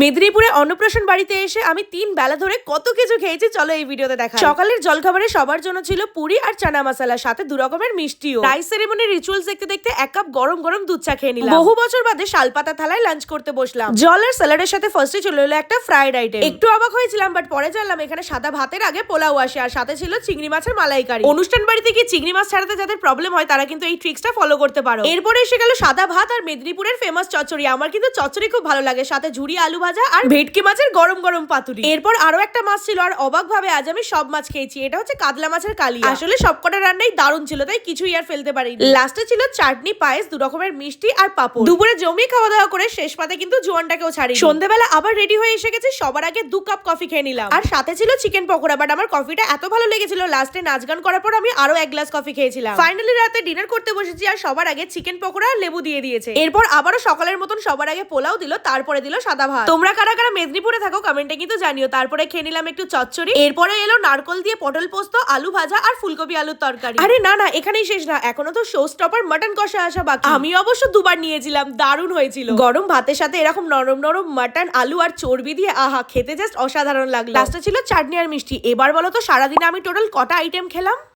মেদিনীপুরে অন্নপ্রাশন বাড়িতে এসে আমি তিন বেলা ধরে কত কিছু খেয়েছি, চলো এই ভিডিওতে দেখা সকালের জলখাবারে সবার জন্য ছিল পুরি আর চানা মশলা, সাথে দু রকমের মিষ্টিও। রাইস সেরেমনি রিচুয়ালস দেখতে দেখতে এক কাপ গরম গরম দুধ চা খেয়ে নিলাম। বহু বছর বাদে শালপাতা থালায় লাঞ্চ করতে বসলাম। জল আর স্যালাডের সাথে ফার্স্টে চলে এলো একটা ফ্রাইড আইটেম একটু অবাক হয়েছিলাম বাট পরে জানলাম এখানে সাদা ভাতের আগে পোলাও আসে, আর সাথে ছিল চিংড়ি মাছের মালাইকারি। অনুষ্ঠান বাড়িতে গিয়ে চিংড়ি মাছ ছাড়াতে যাদের প্রবলেম হয়, তারা কিন্তু এই ট্রিক্সটা ফলো করতে পারো। এরপরে এসে গেল সাদা ভাত আর মেদিনীপুরের ফেমাস চচ্চড়ি। আমার কিন্তু চচ্চড়ি খুব ভালো লাগে, সাথে ঝুড়ি আলু ভাজা আর ভেটকি মাছের গরম গরম পাতুরি। এরপর আরও একটা মাছ ছিল, আর অবাক ভাবে আজ আমি সব মাছ খেয়েছি। এটা হচ্ছে কাতলা মাছের কালি আসলে সবকটা রান্নাই দারুণ ছিল, তাই কিছুই আর ফেলতে পারি লাস্টে ছিল চাটনি, পায়েস, দু রকমের মিষ্টি আর পাপড়। দুপুরে জমিয়ে খাওয়া দাওয়া করে শেষ পাতে কিন্তু জোয়ানটাকেও ছাড়ি সন্ধ্যেবেলা আবার রেডি হয়ে এসে গেছে, সবার আগে দু কাপ কফি খেয়ে নিলাম। আর সাথে ছিল চিকেন পকোড়া বাট আমার কফিটা এত ভালো লেগেছিল লাস্টে নাচ গান করার পর আমি আরও এক গ্লাস কফি খেয়েছিলাম। ফাইনালি রাতে ডিনার করতে বসেছি, আর সবার আগে চিকেন পকোড়া আর লেবু দিয়ে দিয়েছে। এরপর আবারও সকালের মতন সবার আগে পোলাও দিল, তারপরে দিল সাদা ভাত তোমরা কারা কারা মেদিনীপুরে থাকো কমেন্টে কিন্তু জানিও। তারপরে খেয়ে নিলাম একটু চচ্চড়ি। এরপরে এলো নারকল দিয়ে পটল পোস্ত আলু ভাজা আর ফুলকপি আলুর তরকারি। আরে না না এখানেই শেষ না। এখনও তো শো স্টপার মাটন কষা আসা বাকি। আমি অবশ্য দুবার নিয়েছিলাম দারুণ হয়েছিল। গরম ভাতের সাথে এরকম নরম নরম মাটন আলু আর চর্বি দিয়ে আহা খেতে জাস্ট অসাধারণ লাগল। লাস্টে ছিল চাটনি আর মিষ্টি। এবার বলো তো সারাদিনে আমি টোটাল কটা আইটেম খেলাম?